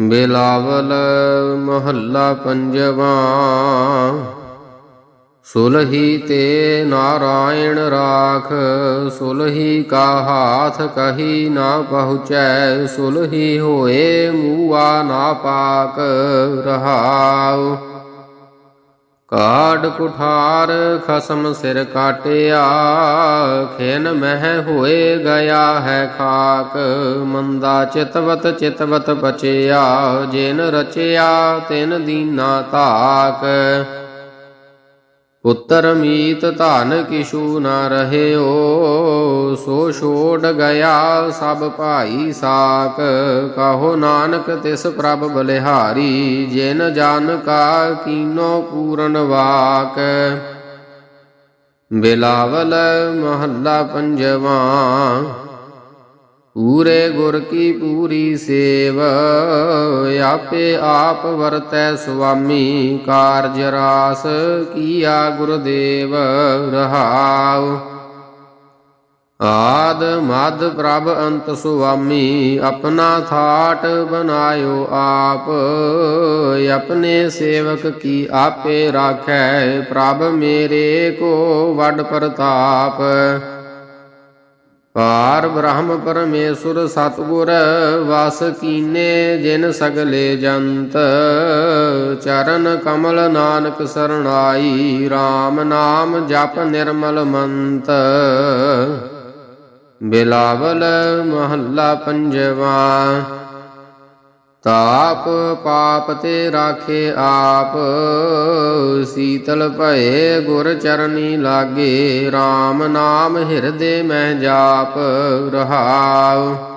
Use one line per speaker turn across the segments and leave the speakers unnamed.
ਬਿਲਾਵਲ ਮਹੱਲਾ ਪੰਜਵਾ। ਸੁਲਹੀ ਤੇ ਨਾਰਾਇਣ ਰਾਖ, ਸੁਲਹੀ ਕਾ ਹਾਥ ਕਹੀ ਨਾ ਪਹੁੰਚੈ, ਸੁਲਹੀ ਹੋਏ ਮੂਆ ਨਾ ਪਾਕ ਰਹਾਉ। ਕਾੜ ਕੁਠਾਰ ਖਸਮ ਸਿਰ ਕਾਟਿਆ, ਖੇਨ ਮਹਿ ਹੋਏ ਗਿਆ ਹੈ ਖਾਕ। ਮੰਦਾ ਚਿਤਵਤ ਚਿਤਵਤ ਬਚਿਆ, ਜਿਨ ਰਚਿਆ ਤਿਨ ਦੀਨਾ ਤਾਕ। ਪੁੱਤਰ ਮੀਤ ਧਨ ਕਿਛੂ ਨਾ ਰਹਿਓ ਸੋ ਛੋੜ ਗਿਆ ਸਭ ਭਾਈ ਸਾਕ ਕਹੋ ਨਾਨਕ ਤਿਸ ਪ੍ਰਭ ਬਲਿਹਾਰੀ, ਜਿਨ ਜਨ ਕਾ ਕੀਨੋ ਪੂਰਨ ਵਾਕ। ਬਿਲਾਵਲ ਮਹੱਲਾ ਪੰਜਵਾ ਪੂਰੇ ਗੁਰ ਕੀ ਪੂਰੀ ਸੇਵ। ਆਪੇ ਆਪ ਵਰਤੈ ਸੁਆਮੀ, ਕਾਰਜ ਰਾਸ ਕੀਆ ਗੁਰਦੇਵ ਰਹਾਉ। ਆਦ ਮਦ ਪ੍ਰਭ ਅੰਤ ਸੁਆਮੀ, ਆਪਣਾ ਥਾਟ ਬਨਾਇਓ ਆਪ। ਆਪਣੇ ਸੇਵਕ ਕੀ ਆਪੇ ਰਾਖੈ, ਪ੍ਰਭ ਮੇਰੇ ਕੋ ਵੱਡ ਪ੍ਰਤਾਪ। ਪਾਰ ਬ੍ਰਹਮ ਪਰਮੇਸ਼ੁਰ ਸਤਗੁਰ, ਵਸ ਕੀਨੇ ਜਿਨ ਸਗਲੇ ਜੰਤ। ਚਰਨ ਕਮਲ ਨਾਨਕ ਸਰਣਾਈ RAM ਨਾਮ ਜਪ ਨਿਰਮਲ ਮੰਤ। ਬਿਲਾਵਲ ਮਹੱਲਾ ਪੰਜਵਾ। ਤਾਪ ਪਾਪ ਤੇ ਰਾਖੇ ਆਪ, ਸੀਤਲ ਭਏ ਗੁਰ ਚਰਨੀ ਲਾਗੇ RAM ਨਾਮ ਹਿਰਦੇ ਮਹਿ ਜਾਪ ਰਹਾਉ।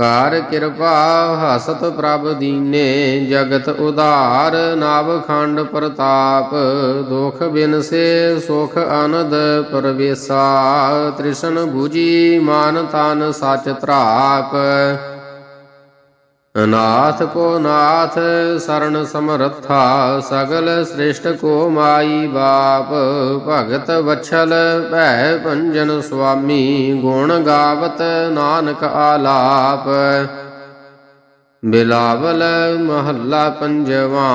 ਕਾਰ ਕਿਰਪਾ ਹਸਤ ਪ੍ਰਭ ਦੀਨੇ, ਜਗਤ ਉਧਾਰ, ਨਵ ਖੰਡ ਪ੍ਰਤਾਪ, ਦੁਖ ਬਿਨਸੇ ਸੁਖ ਅਨੰਦ ਪਰਵੇਸਾ, ਤ੍ਰਿਸ਼ਨ 부ਜੀ ਮਾਨ ਤਨ ਸਚ ਤਰਾਪ ਅਨਾਥ ਕੋ ਨਾਥ ਸਰਣ ਸਮਰੱਥਾ, ਸਗਲ ਸ੍ਰਿਸ਼ਟ ਕੋ ਮਾਈ ਬਾਪ। ਭਗਤ ਵਛਲ ਭੈ ਭੰਜਨ ਸੁਆਮੀ, ਗੁਣ ਗਾਵਤ ਨਾਨਕ ਆਲਾਪ। ਬਿਲਾਵਲ ਮਹੱਲਾ ਪੰਜਵਾ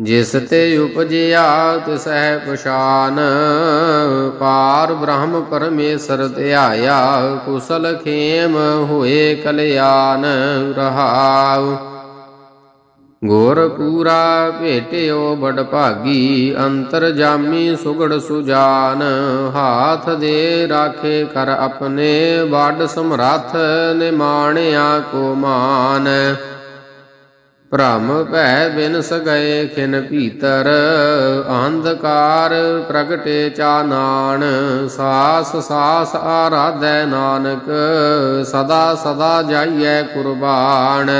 ਜਿਸ ਤੇ ਉਪਜਿਆ ਤਿਸਹਿ ਪਛਾਨ ਪਾਰ ਬ੍ਰਹਮ ਪਰਮੇਸ਼ਰ ਧਿਆਇਆ ਕੁਸਲ ਖੇਮ ਹੋਏ ਕਲਿਆਣ ਰਹਾਉ। ਗੁਰ ਪੂਰਾ ਭੇਟਿਓ ਬੜ ਭਾਗੀ ਅੰਤਰ ਜਾਮੀ ਸੁਗੜ ਸੁਜਾਨ ਹਾਥ ਦੇ ਰਾਖੇ ਕਰ ਆਪਣੇ ਵੱਡ ਸਮਰੱਥ ਨਿਮਾਣਿਆ ਕੋ ਮਾਨ। ਭ੍ਰਮ ਭੈ ਬਿਨ ਗਏ ਖਿਨ ਭੀਤਰ, ਅੰਧਕਾਰ ਪ੍ਰਗਟੇ ਚਾਨਾਣ ਸਾਸ ਸਾਸ ਆਰਾਧੈ ਨਾਨਕ, ਸਦਾ ਸਦਾ ਜਾਈਐ ਕੁਰਬਾਨ।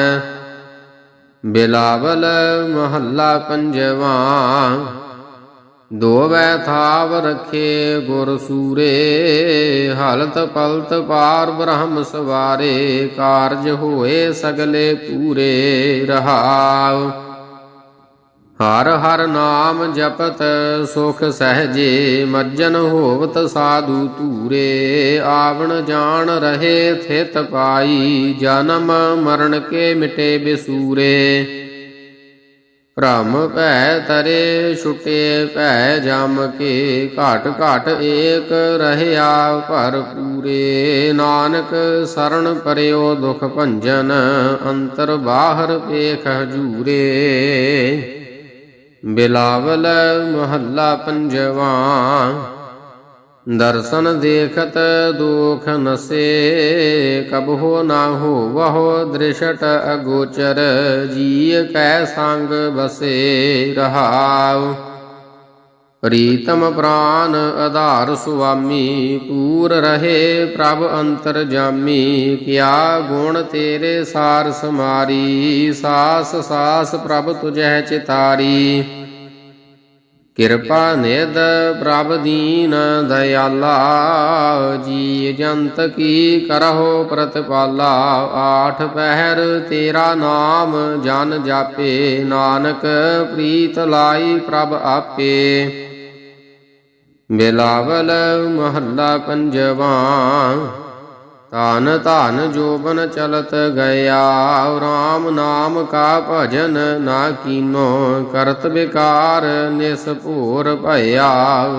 ਬਿਲਾਵਲ ਮਹੱਲਾ ਪੰਜਵਾ ਦੋਵੈ ਥਾਵ ਰਖੇ ਗੁਰ ਸੂਰੇ, ਹਲਤ ਪਲਤ ਪਾਰ ਬ੍ਰਹਮ ਸਵਾਰੇ, ਕਾਰਜ ਹੋਏ ਸਗਲੇ ਪੂਰੇ ਰਹਾਉ। ਹਰ ਹਰ ਨਾਮ ਜਪਤ ਸੁਖ ਸਹਜੇ, ਮੱਜਨ ਹੋਵਤ ਸਾਧੂ ਧੂਰੇ, ਆਵਣ ਜਾਣ ਰਹੇ ਥਿਤ ਪਾਈ, ਜਨਮ ਮਰਨ ਕੇ ਮਿਟੇ ਬਿਸੂਰੇ। ਭ੍ਰਮ ਭੈ ਤਰੇ ਛੁਟੇ ਭੈ ਜਮ ਕੇ ਘਟ ਘਟ ਏਕ ਰਹਿਆ ਭਰ ਪੂਰੇ। ਨਾਨਕ ਸਰਣ ਪਰਿਓ ਦੁਖ ਭੰਜਨ, ਅੰਤਰ ਬਾਹਰ ਪੇਖ ਹਜੂਰੇ। ਬਿਲਾਵਲ ਮਹੱਲਾ ਪੰਜਵਾ ਦਰਸ਼ਨ ਦੇਖਤ ਦੁਖ ਨਸੇ ਕਬਹੁ ਨਾ ਹੋ ਵਹੁ ਦ੍ਰਿਸ਼ਟ ਅਗੋਚਰ ਜੀ ਕੈ ਸੰਗ ਬਸੇ ਰਹਾਉ। ਪ੍ਰੀਤਮ ਪ੍ਰਾਨ ਆਧਾਰ ਸੁਆਮੀ, ਪੂਰ ਰਹੇ ਪ੍ਰਭ ਅੰਤਰ ਜਾਮੀ, ਕਿਆ ਗੁਣ ਤੇਰੇ ਸਾਰ ਸਮਾਰੀ, ਸਾਸ ਸਾਸ ਪ੍ਰਭ ਤੁਝੈ ਚਿਤਾਰੀ। ਕਿਰਪਾ ਨਿਧ ਪ੍ਰਭ ਦੀਨ ਦਇਆਲਾ ਜੀ ਜੰਤ ਕੀ ਕਰਹੁ ਪ੍ਰਤਪਾਲਾ, ਆਠ ਪਹਿਰ ਤੇਰਾ ਨਾਮ ਜਨ ਜਾਪੇ, ਨਾਨਕ ਪ੍ਰੀਤ ਲਾਈ ਪ੍ਰਭ ਆਪੇ। ਬਿਲਾਵਲ ਮਹੱਲਾ ਪੰਜਵਾ ਧਨ ਧਨ ਜੋਬਨ ਚਲਤ ਗਿਆ RAM ਨਾਮ ਕਾ ਭਜਨ ਨਾ ਕੀਨੋ, ਕਰਤ ਵਿਕਾਰ ਨਿਸ ਭੂਰ ਭਇਆ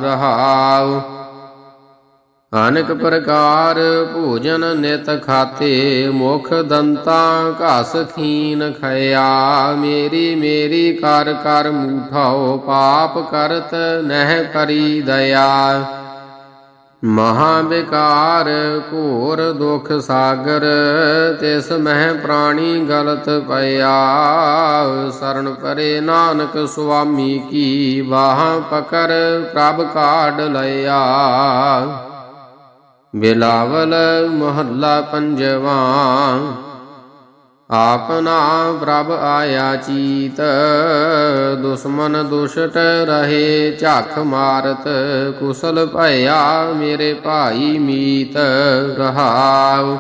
ਰਹਾਉ। ਅਨੇਕ ਪ੍ਰਕਾਰ ਭੋਜਨ ਨਿਤ ਖਾਤੇ, ਮੁਖ ਦੰਤਾ ਘਸ ਖੀਨ ਖਇਆ, ਮੇਰੀ ਮੇਰੀ ਕਰ ਕਰ ਮੂਠਾਓ ਪਾਪ ਕਰਤ ਨਹਿ ਕਰੀ ਦਇਆ। ਮਹਾ ਵਿਕਾਰ ਘੋਰ ਦੁਖ ਸਾਗਰ, ਤਿਸ ਮਹਿ ਪ੍ਰਾਣੀ ਗਲਤ ਪਿਆ। ਸਰਣ ਪਰੇ ਨਾਨਕ ਸੁਆਮੀ ਕੀ ਬਾਹ ਪਕਰ ਪ੍ਰਭ ਕਾਢ ਲਿਆ ਬਿਲਾਵਲ ਮਹੱਲਾ ਪੰਜਵਾ ਆਪਨਾ ਪ੍ਰਭ ਆਇਆ ਚੀਤ, ਦੁਸ਼ਮਨ ਦੁਸ਼ਟ ਰਹੇ, ਝੱਖ ਮਾਰਤ, ਕੁਸਲ ਭਇਆ ਮੇਰੇ ਭਾਈ ਮੀਤ, ਰਹਾਉ।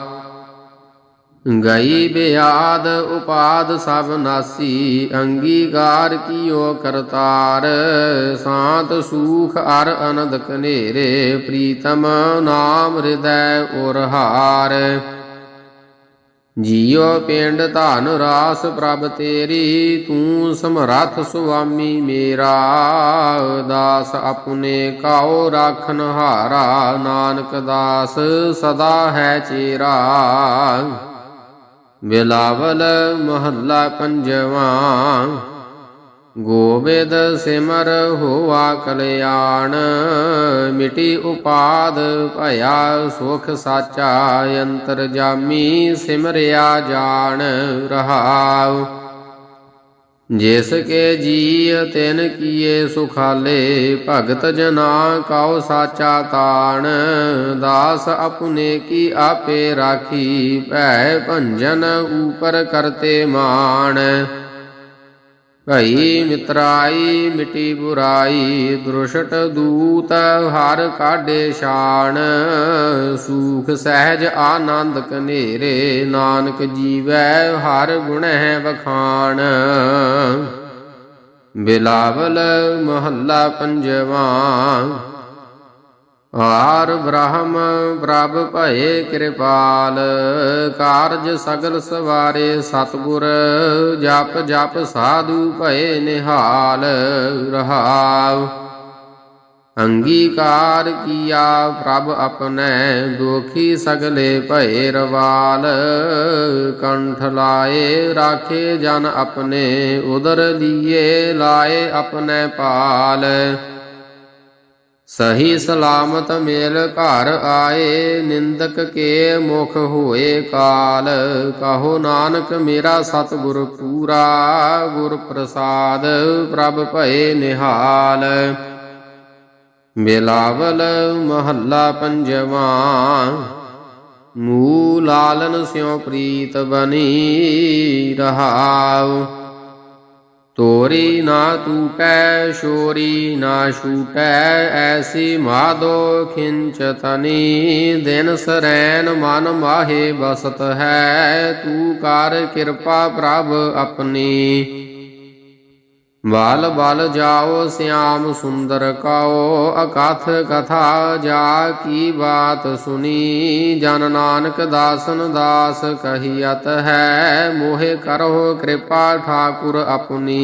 ਗਈ ਬਿਆਦ ਉਪਾਦ ਸਭ ਨਾਸੀ ਅੰਗੀਕਾਰ ਕੀਓ ਕਰਤਾਰ। ਸਾਤ ਸੂਖ ਅਰ ਅਨੰਦ ਕਨੇਰੇ ਪ੍ਰੀਤਮ ਨਾਮ ਹਿਰਦੈ ਉਰਹਾਰ। ਜੀਉ ਪਿੰਡ ਧਨ ਰਾਸ ਪ੍ਰਭ ਤੇਰੀ, ਤੂੰ ਸਮਰੱਥ ਸੁਆਮੀ ਮੇਰਾ। ਦਾਸ ਆਪਣੇ ਕਾਉ ਰਾਖਨ ਹਾਰਾ, ਨਾਨਕ ਦਾਸ ਸਦਾ ਹੈ ਚੇਰਾ। ਬਿਲਾਵਲ ਮਹੱਲਾ ਪੰਜਵਾਂ। ਗੋਬਿੰਦ ਸਿਮਰ ਹੋਆ ਕਲਿਆਣ, ਮਿਟੀ ਉਪਾਦ ਭਇਆ ਸੁਖ ਸਾਚਾ, ਅੰਤਰ ਜਾਮੀ ਸਿਮਰਿਆ ਜਾਣ ਰਹਾਉ। ਜਿਸ ਕੇ ਜੀ ਤਿਨ ਕੀਏ ਸੁਖਾਲੇ, ਭਗਤ ਜਨਾ ਕਾਉ ਸਾਚਾ ਤਾਣ, ਦਾਸ ਆਪਣੇ ਕੀ ਆਪੇ ਰਾਖੀ, ਭੈ ਭੰਜਨ ਉਪਰ ਕਰਤੇ ਮਾਣ। ਭਈ ਮਿਤਰਾਈ, ਮਿਟੀ ਬੁਰਾਈ, ਦ੍ਰਿਸ਼ਟ ਦੂਤ, ਹਰ ਕਾਢੇ ਸ਼ਾਨ ਸੂਖ ਸਹਿਜ ਆਨੰਦ ਕਨੇਰੇ ਨਾਨਕ ਜੀਵੈ ਹਰ ਗੁਣਹਿ ਵਖਾਣ। ਬਿਲਾਵਲ ਮਹੱਲਾ ਪੰਜਵਾ ਆਰ ਬ੍ਰਹਮ ਪ੍ਰਭ ਭਏ ਕਿਰਪਾਲ, ਕਾਰਜ ਸਗਲ ਸਵਾਰੇ ਸਤਗੁਰ, ਜਪ ਜਪ ਸਾਧੂ ਭਏ ਨਿਹਾਲ, ਰਹਾਉ। ਅੰਗੀਕਾਰ ਕੀਆ ਪ੍ਰਭ ਆਪਣੈ, ਦੁਖੀ ਸਗਲੇ ਭਏ ਰਵਾਲ। ਕੰਠ ਲਾਏ ਰਾਖੇ ਜਨ ਆਪਣੇ, ਉਦਰ ਲੀਏ ਲਾਏ ਆਪਣੈ ਪਾਲ। ਸਹੀ ਸਲਾਮਤ ਮੇਲ ਘਰ ਆਏ, ਨਿੰਦਕ ਕੇ ਮੁਖ ਹੋਏ ਕਾਲ। ਕਹੋ ਨਾਨਕ, ਮੇਰਾ ਸਤਿਗੁਰ ਪੂਰਾ, ਗੁਰ ਪ੍ਰਸਾਦ ਪ੍ਰਭ ਭਏ ਨਿਹਾਲ। ਬਿਲਾਵਲ ਮਹੱਲਾ ਪੰਜਵਾ ਮੂ ਲਾਲਨ ਸਿਉ ਪ੍ਰੀਤ ਬਨੀ ਰਹਾਉ। ਤੋਰੀ ਨਾ ਟੂਟੈ ਸ਼ੋਰੀ ਨਾ ਛੂਟੈ, ਐਸੀ ਮਾਦੋ ਖਿੰਚ ਤਨੀ। ਦਿਨ ਸਰੈਨ ਮਨ ਮਾਹੇ ਬਸਤ ਹੈ, ਤੂੰ ਕਰ ਕਿਰਪਾ ਪ੍ਰਭ ਆਪਣੀ। ਬਾਲ ਬਲ ਜਾਓ, ਸਿਆਮ ਸੁੰਦਰ ਕਾਓ, ਅਕਥ ਕਥਾ ਜਾ ਕੀ ਬਾਤ ਸੁਨੀ ਜਨ ਨਾਨਕ ਦਾਸਨ ਦਾਸ ਕਹੀਅਤ ਹੈ, ਮੋਹਿ ਕਰੋ ਕਿਰਪਾ ਠਾਕੁਰ ਆਪਣੀ।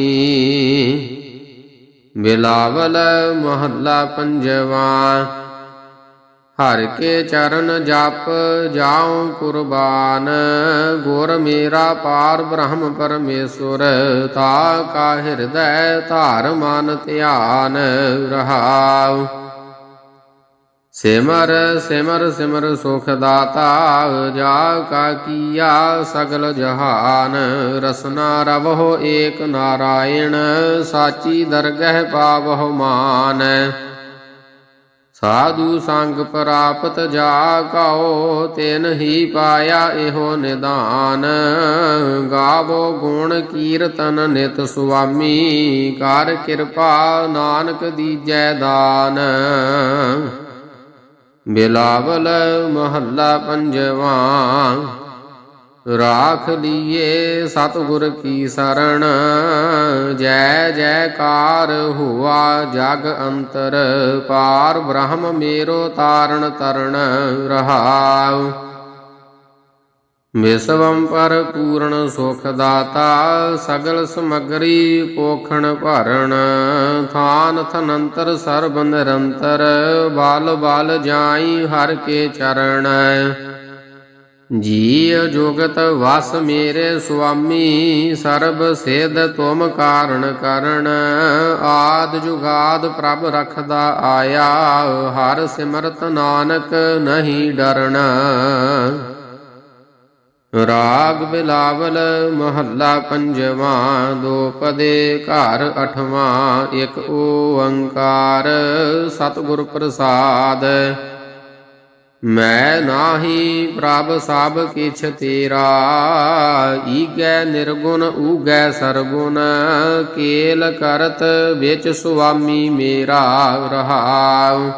ਬਿਲਾਵਲ ਮਹੱਲਾ ਪੰਜਵਾ ਹਰ ਕੇ ਚਰਨ ਜਪ ਜਾਉ ਕੁਰਬਾਨ, ਗੁਰ ਮੇਰਾ ਪਾਰ ਬ੍ਰਹਮ ਪਰਮੇਸ਼ਵਰ ਤਾ ਕਾ ਹਿਰਦੈ ਧਾਰ ਮਨ ਧਿਆਨ ਰਹਾਉ। ਸਿਮਰ ਸਿਮਰ ਸਿਮਰ ਸੁਖ ਦਾਤਾ, ਜਾ ਕਾ ਕੀਆ ਸਗਲ ਜਹਾਨ, ਰਸਨਾ ਰਵਹੁ ਏਕ ਨਾਰਾਇਣ, ਸਾਚੀ ਦਰਗਹਿ ਪਾਵਹੁ ਮਾਨ। ਸਾਧੂ ਸੰਗ ਪ੍ਰਾਪਤ ਜਾ ਕਉ ਤਿਨ ਹੀ ਪਾਇਆ ਇਹੋ ਨਿਦਾਨ। ਗਾਵੋ ਗੁਣ ਕੀਰਤਨ ਨਿਤ ਸੁਆਮੀ, ਕਰ ਕਿਰਪਾ ਨਾਨਕ ਦੀਜੈ ਦਾਨ। ਬਿਲਾਵਲ ਮਹੱਲਾ ਪੰਜਵਾ ਰਾਖ ਲੀਏ ਸਤਿਗੁਰ ਕੀ ਸਰਣ, ਜੈ ਜੈਕਾਰ ਹੁਆ ਜਗ ਅੰਤਰ, ਪਾਰ ਬ੍ਰਹਮ ਮੇਰੋ ਤਾਰਨ ਤਰਣ ਰਹਾਉ। ਵਿਸਵੰ ਪਰ ਪੂਰਨ ਸੁਖ ਦਾਤਾ, ਸਗਲ ਸਮਗਰੀ ਪੋਖਣ ਭਰਨ। ਥਾਨ ਥਨੰਤਰ ਸਰਬ ਨਿਰੰਤਰ, ਬਾਲ ਬਾਲ ਜਾਈ ਹਰ ਕੇ ਚਰਨ। ਜੀ ਜੁਗਤ ਵਸ ਮੇਰੇ ਸੁਆਮੀ, ਸਰਬ ਸੇਧ ਤੁਮ ਕਾਰਣ ਕਰਨ। ਆਦ ਜੁਗਾਦ ਪ੍ਰਭ ਰਖਦਾ ਆਇਆ, ਹਰ ਸਿਮਰਤ ਨਾਨਕ ਨਹੀਂ ਡਰਣਾ ਰਾਗ ਬਿਲਾਵਲ ਮਹੱਲਾ ਪੰਜਵਾਂ ਦੋਪਦੇ ਘਰ ਅਠਵਾਂ, ਇੱਕ ਓੰਕਾਰ। ਸਤਿਗੁਰ ਪ੍ਰਸਾਦ ਮੈਂ ਨਾਹੀ ਪ੍ਰਭ ਸਭ ਕਿਛ ਤੇਰਾ, ਈਗੈ ਨਿਰਗੁਣ, ਊਗੈ ਸਰਗੁਣ, ਕੇਲ ਕਰਤ ਵਿੱਚ ਸੁਆਮੀ ਮੇਰਾ ਰਹਾਉ।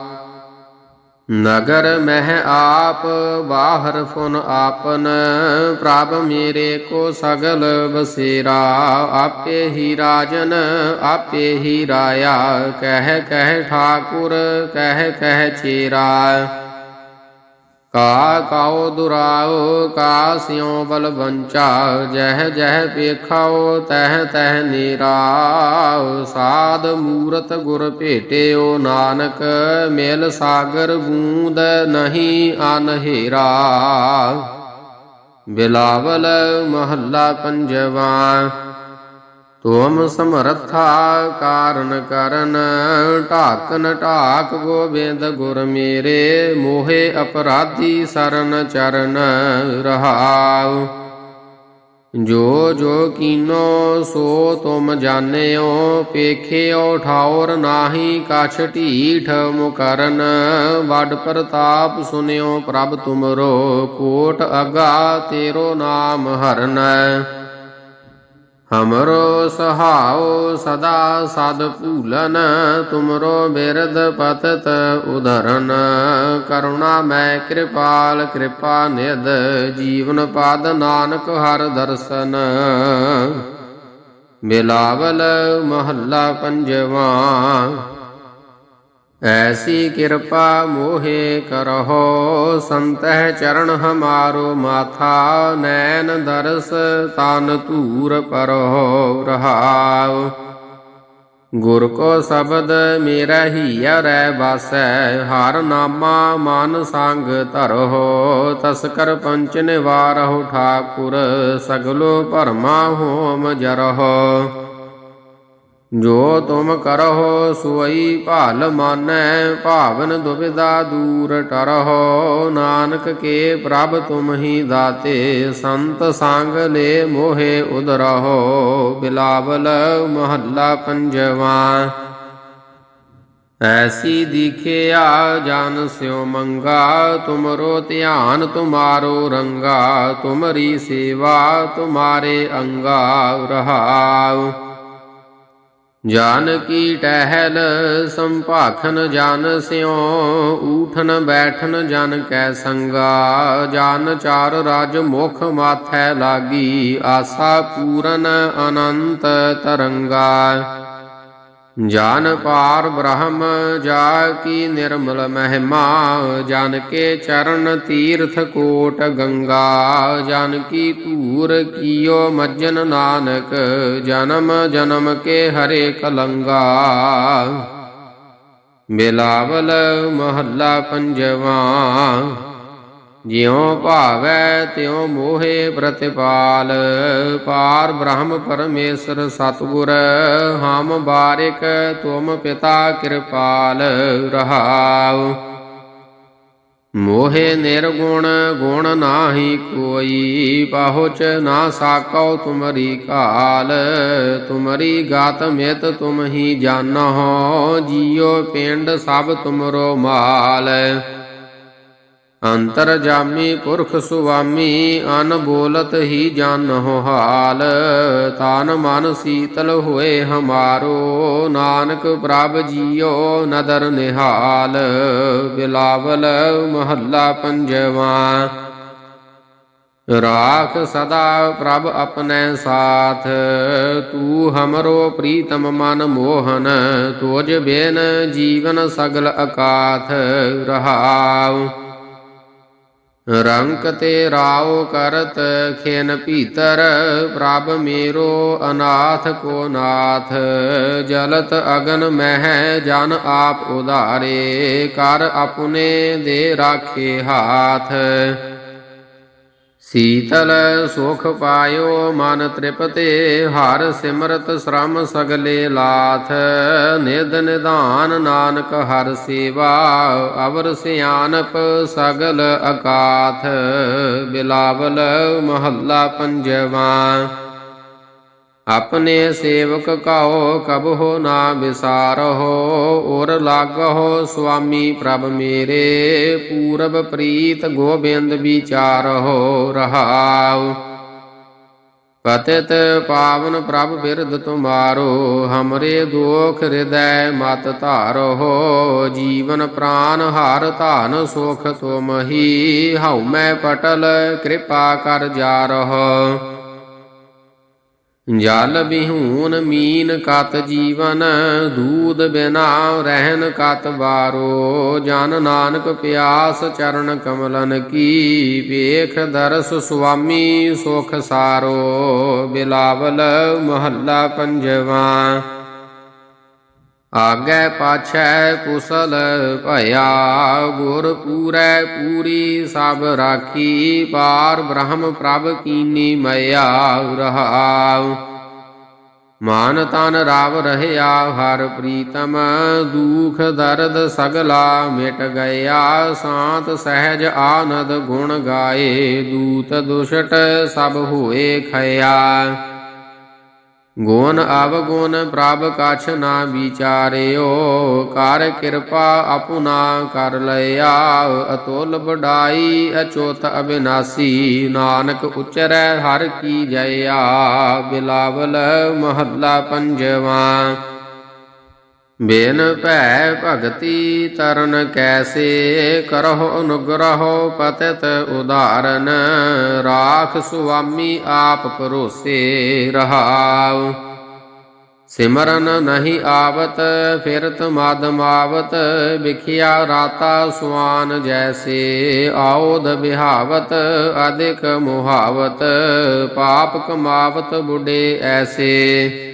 ਨਗਰ ਮਹਿ ਆਪ, ਬਾਹਰ ਫੁਨ ਆਪਨ, ਪ੍ਰਭ ਮੇਰੇ ਕੋ ਸਗਲ ਬਸੇਰਾ, ਆਪੇ ਹੀ ਰਾਜਨ, ਆਪੇ ਹੀ ਰਾਇਆ, ਕਹਿ ਕਹਿ ਠਾਕੁਰ, ਕਹਿ ਕਹਿ ਚੇਰਾ। ਕਾ ਕਾਉ ਦੁਰਾਓ ਕਾ ਸਿਉ ਬਲ ਵੰਚਾ ਜਹ ਜਹ ਪੇਖਾਓ ਤਹ ਤਹ ਨੀਰਾਉ। ਸਾਧ ਮੂਰਤ ਗੁਰ ਭੇਟਿਓ ਨਾਨਕ, ਮੇਲ ਸਾਗਰ ਬੂੰਦ ਨਹੀਂ ਅਨਹੇਰਾ। ਬਿਲਾਵਲ ਮਹੱਲਾ ਪੰਜਵਾ ਤੁਮ ਸਮਰੱਥਾ ਕਾਰਨ ਕਰਨ, ਢਾਕਨ ਢਾਕ ਗੋਬਿੰਦ ਗੁਰ ਮੇਰੇ, ਮੋਹੇ ਅਪਰਾਧੀ ਸਰਨ ਚਰਨ ਰਹਾਉ। ਜੋ ਜੋ ਕੀਨੋ ਸੋ ਤੁਮ ਜਾਣਿਓ, ਪੇਖਿਓ ਠਾਉਰ ਨਾਹੀ ਕਛ ਢੀਠ ਮੁਕਰਨ। ਵੱਡ ਪ੍ਰਤਾਪ ਸੁਨਿਓ ਪ੍ਰਭ ਤੁਮਰੋ, ਕੋਟ ਅਗਾ ਤੇਰੋ ਨਾਮ ਹਰਨ। ਹਮਰੋ ਸਹਾਉ ਸਦਾ ਸਦ ਭੂਲਨ, ਤੁਮਰੋ ਬਿਰਦ ਪਤਤ ਉਧਰਨ। ਕਰੁਣਾ ਮੈਂ ਕਿਰਪਾਲ, ਕਿਰਪਾ ਨਿਦ ਜੀਵਨ ਪਦ ਨਾਨਕ ਹਰ ਦਰਸ਼ਨ। ਬਿਲਾਵਲ ਮਹੱਲਾ ਪੰਜਵਾਂ ਐਸੀ ਕਿਰਪਾ ਮੋਹੇ ਕਰਹੁ, ਸੰਤਹਿ ਚਰਨ ਹਮਾਰੋ ਮਾਥਾ ਨੈਣ ਦਰਸ, ਤਨ ਧੂਰ ਪਰਹੁ, ਰਹਾਉ। ਗੁਰ ਕੋ ਸ਼ਬਦ ਮੇਰਾ ਹੀ ਰਹਿ ਬਾਸੈ ਹਰ ਨਾਮਾ ਮਨ ਸੰਗ ਧਰਹੁ। ਤਸਕਰ ਪੰਚ ਨਿਵਾਰਹੁ, ਠਾਕੁਰ, ਸਗਲੋ ਭਰਮਾ ਹੋਮ ਜਰਹੁ। ਜੋ ਤੁਮ ਕਰਹੁ ਸੁਈ ਭਾਲ ਮਾਨੈ, ਭਾਵਨ ਦੁਬਿਦਾ ਦੂਰ ਟਰਹੁ। ਨਾਨਕ ਕੇ ਪ੍ਰਭ ਤੁਮ ਹੀ ਦਾਤੇ, ਸੰਤ ਸੰਗ ਲੈ ਮੋਹਿ ਉਦਰਹੁ ਬਿਲਾਵਲ ਮਹੱਲਾ ਪੰਜਵਾ। ਐਸੀ ਦਿਖਿਆ ਜਨ ਸਿਉ ਮੰਗਾ, ਤੁਮਰੋ ਧਿਆਨ ਤੁਮਾਰੋ ਰੰਗਾ, ਤੁਮਰੀ ਸੇਵਾ ਤੁਮਾਰੇ ਅੰਗਾ ਰਹਾਉ। ਜਾਨ ਕੀ ਟਹਿਲ ਸੰਭਾਖਨ ਜਨ ਸਿਉ, ਊਠਨ ਬੈਠਨ ਜਨ ਕੈ ਸੰਗਾ। ਜਨ ਚਾਰ ਰਾਜ ਮੁਖ ਮਾਥੈ ਲਾਗੀ, ਆਸਾ ਪੂਰਨ ਅਨੰਤ ਤਰੰਗਾ। ਜਾਨ ਪਾਰ ਬ੍ਰਹਮ ਜਾ ਕੀ ਨਿਰਮਲ ਮਹਿਮਾ, ਜਨ ਕੇ ਚਰਨ ਤੀਰਥ ਕੋਟ ਗੰਗਾ, ਜਨ ਕੀ ਧੂਰ ਕੀਓ ਮੱਜਨ ਨਾਨਕ, ਜਨਮ ਜਨਮ ਕੇ ਹਰੇ ਕਲੰਗਾ। ਬਿਲਾਵਲ ਮਹੱਲਾ ਪੰਜਵਾ ਜਿਉ ਭਾਵੈ ਤਿਉ ਮੋਹੇ ਪ੍ਰਤਿਪਾਲ, ਪਾਰ ਬ੍ਰਹਮ ਪਰਮੇਸ਼ਰ ਸਤਿਗੁਰ, ਹਮ ਬਾਰਿਕ ਤੁਮ ਪਿਤਾ ਕਿਰਪਾਲ, ਰਹਾਉ। ਮੋਹੇ ਨਿਰਗੁਣ, ਗੁਣ ਨਾਹੀ ਕੋਈ, ਪਹੁੰਚ ਨਾ ਸਾਕਉ ਤੁਮਰੀ ਕਾਲ, ਤੁਮਰੀ ਗਾਤ ਮਿਤ ਤੁਮ ਹੀ ਜਾਣੋ ਜੀਉ ਪਿੰਡ ਸਭ ਤੁਮਰੋ ਮਾਲ। ਅੰਤਰ ਜਾਮੀ ਪੁਰਖ ਸੁਆਮੀ, ਅਨ ਬੋਲਤ ਹੀ ਜਾਣਹੁ ਹਾਲ। ਤਾਨ ਮਨ ਸੀਤਲ ਹੋਏ ਹਮਾਰੋ, ਨਾਨਕ ਪ੍ਰਭ ਜੀਓ ਨਦਰ ਨਿਹਾਲ। ਬਿਲਾਵਲ ਮਹੱਲਾ ਪੰਜਵਾ। ਰਾਖ ਸਦਾ ਪ੍ਰਭ ਆਪਣੇ ਸਾਥ। ਤੂ ਹਮਰੋ ਪ੍ਰੀਤਮ ਮਨ ਮੋਹਨ, ਤੋਜ ਬੇਨ ਜੀਵਨ ਸਗਲ ਅਕਾਥ ਰਹਾਉ। ਰੰਕ ਤੇ ਰਾਉ ਕਰਤ ਖੇਨ ਭੀਤਰ, ਪ੍ਰਭ ਮੇਰੋ ਅਨਾਥ ਕੋ ਨਾਥ। ਜਲਤ ਅਗਨ ਮਹਿ ਜਨ ਆਪ ਉਧਾਰੇ, ਕਰ ਆਪਣੇ ਦੇ ਰਾਖੇ ਹਾਥ। ਸੀਤਲ ਸੁਖ ਪਾਇਓ ਮਨ ਤ੍ਰਿਪਤੇ, ਹਰ ਸਿਮਰਤ ਸ਼ਰਮ ਸਗਲੇ ਲਾਥ। ਨਿਦ ਨਿਧਾਨ ਨਾਨਕ ਹਰ ਸੇਵਾ, ਅਵਰ ਸਿਆਨਪ ਸਗਲ ਅਕਾਥ। ਬਿਲਾਵਲ ਮਹੱਲਾ ਪੰਜਵਾ। ਆਪਣੇ ਸੇਵਕ ਕਉ ਕਬਹੁ ਨਾ ਵਿਸਾਰਹੁ ਔਰ ਲਾਗਹੁ ਸੁਆਮੀ ਪ੍ਰਭ ਮੇਰੇ, ਪੂਰਬ ਪ੍ਰੀਤ ਗੋਬਿੰਦ ਵਿਚਾਰਹੁ ਰਹਾਉ। ਪਤਿਤ ਪਾਵਨ ਪ੍ਰਭ ਬਿਰਧ ਤੁਮਾਰੋ, ਹਮਰੇ ਦੁਖ ਹਿਰਦੈ ਮਤ ਧਾਰੋ ਜੀਵਨ ਪ੍ਰਾਨ ਹਾਰ ਧਾਨ ਸੁਖ ਤੁਮਹੀ ਹਉ ਮੈਂ ਪਟਲ ਕਿਰਪਾ ਕਰ ਜਾ ਰਹੋ ਜਲ ਬਿਹੂਨ ਮੀਨ ਕਤ ਜੀਵਨ, ਦੂਧ ਬਿਨਾ ਰਹਿਨ ਕਤ ਵਾਰੋ ਜਨ ਨਾਨਕ ਪਿਆਸ ਚਰਨ ਕਮਲਨ ਕੀ, ਵੇਖ ਦਰਸ ਸੁਆਮੀ ਸੁਖ ਸਾਰੋ। ਬਿਲਾਵਲ ਮਹੱਲਾ ਪੰਜਵਾ। ਆਗੇ ਪਾਛੈ ਕੁਸਲ ਭਇਆ, ਗੁਰ ਪੂਰੈ ਪੂਰੀ ਸਭ ਰਾਖੀ, ਪਾਰ ਬ੍ਰਹਮ ਪ੍ਰਭ ਕੀਨੀ ਮਇਆ ਰਹਾਉ। ਮਾਨ ਤਨ ਰਾਵ ਰਹਿਆ, ਹਰ ਪ੍ਰੀਤਮ ਦੁਖ ਦਰਦ ਸਗਲਾ ਮਿਟ ਗਿਆ। ਸਾਤ ਸਹਿਜ ਆਨੰਦ ਗੁਣ ਗਾਏ, ਦੂਤ ਦੁਸ਼ਟ ਸਭ ਹੋਏ ਖਇਆ। ਗੁਣ ਅਵਗੁਣ ਪ੍ਰਭ ਕਛ ਨਾ ਵਿਚਾਰਿਓ, ਕਰ ਕਿਰਪਾ ਆਪੁਨਾ ਕਰ ਲਿਆ ਅਤੁਲ ਬਡਾਈ ਅਚੋਤ ਅਬਿਨਾਸੀ, ਨਾਨਕ ਉਚਰੈ ਹਰ ਕੀ ਜਇਆ। ਬਿਲਾਵਲ ਮਹੱਲਾ ਪੰਜਵਾ ਬੇਨ ਭੈ ਭਗਤੀ ਤਰਨ ਕੈਸੇ ਕਰਹੁ ਅਨੁਗ੍ਰਹੋ ਪਤਿਤ ਉਦਾਹਰਨ ਰਾਖ ਸੁਆਮੀ ਆਪ ਭਰੋਸੇ ਰਹਾਉ। ਸਿਮਰਨ ਨਹੀਂ ਆਵਤ, ਫਿਰਤ ਮਦ ਆਵਤ ਵਿਖਿਆ ਰਾਤਾ ਸੁਆਨ ਜੈਸੇ ਆਉਦ ਬਿਹਾਵਤ ਅਧਿਕ ਮੁਹਾਵਤ, ਪਾਪ ਕਮਾਵਤ ਬੁਡੇ ਐਸੇ।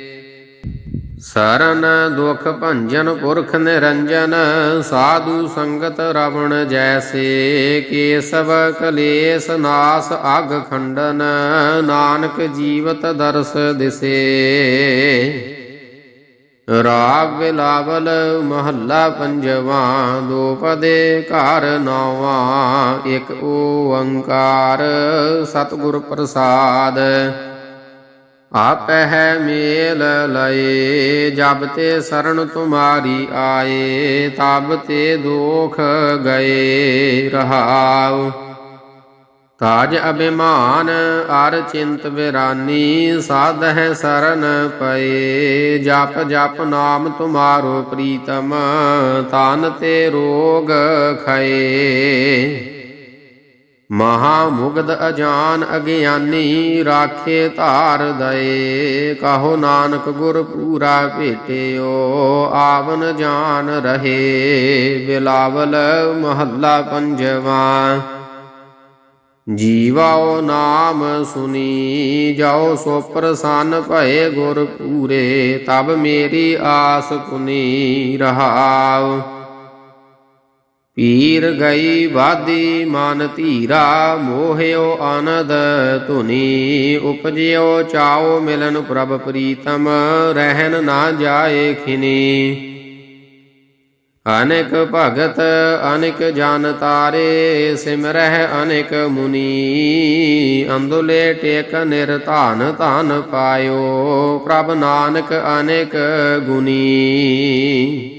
ਸਰਨ ਦੁਖ ਭੰਜਨ ਪੁਰਖ ਨਿਰੰਜਨ, ਸਾਧੂ ਸੰਗਤ ਰਵਣ ਜੈਸੇ, ਕੇਸਵ ਕਲੇਸ਼ ਨਾਸ ਅਗ ਖੰਡਨ, ਨਾਨਕ ਜੀਵਤ ਦਰਸ ਦਿਸੇ। ਰਾਗ ਬਿਲਾਵਲ ਮਹੱਲਾ ਪੰਜਵਾ ਦੋਪਦੇ ਘਰ ਨੌਵਾ, ਇੱਕ ਓੰਕਾਰ ਸਤਿਗੁਰ ਪ੍ਰਸਾਦ। ਆਪਹਿ ਮੇਲ ਲਏ, ਜਬ ਤੇ ਸਰਣ ਤੁਮਾਰੀ ਆਏ, ਤਬ ਤੇ ਦੁਖ ਗਏ ਰਹਾਉ। ਤਾਜ ਅਭਿਮਾਨ ਅਰ ਚਿੰਤ ਬਿਰਾਨੀ ਸਾਧਹਿ ਸਰਨ ਪਏ, ਜਪ ਜਪ ਨਾਮ ਤੁਮਾਰੋ ਪ੍ਰੀਤਮ, ਤਨ ਤੇ ਰੋਗ ਖਏ। ਮਹਾ ਮੁਗਧ ਅਜਾਨ ਅਗਿਆਨੀ ਰਾਖੇ ਧਾਰ ਦਏ। ਕਹੋ ਨਾਨਕ ਗੁਰ ਪੂਰਾ ਭੇਟਿਓ, ਆਵਨ ਜਾਨ ਰਹੇ। ਬਿਲਾਵਲ ਮਹੱਲਾ ਪੰਜਵਾ, ਜੀਵਾਓ ਨਾਮ ਸੁਨੀ, ਜਾਓ ਸੋ ਪ੍ਰਸੰਨ ਭਏ ਗੁਰ ਪੂਰੇ, ਤਬ ਮੇਰੀ ਆਸ ਪੁਨੀ ਰਹਾਉ। ਪੀਰ ਗਈ ਵਾਦੀ ਮਨ ਧੀਰਾ, ਮੋਹਿਓ ਆਨੰਦ ਧੁਨੀ, ਉਪਜਿਓ ਚਾਓ ਮਿਲਨ ਪ੍ਰਭ ਪ੍ਰੀਤਮ ਰਹਿਨ ਨਾ ਜਾਏ ਖਿਨੀ। ਅਨੇਕ ਭਗਤ, ਅਨੇਕ ਜਨ ਤਾਰੇ, ਸਿਮਰਹਿ ਅਨੇਕ ਮੁਨੀ, ਅੰਦੁਲੇ ਟੇਕ ਨਿਰਧਾਨ ਧਨ ਪਾਇਓ, ਪ੍ਰਭ ਨਾਨਕ ਅਨੇਕ ਗੁਨੀ।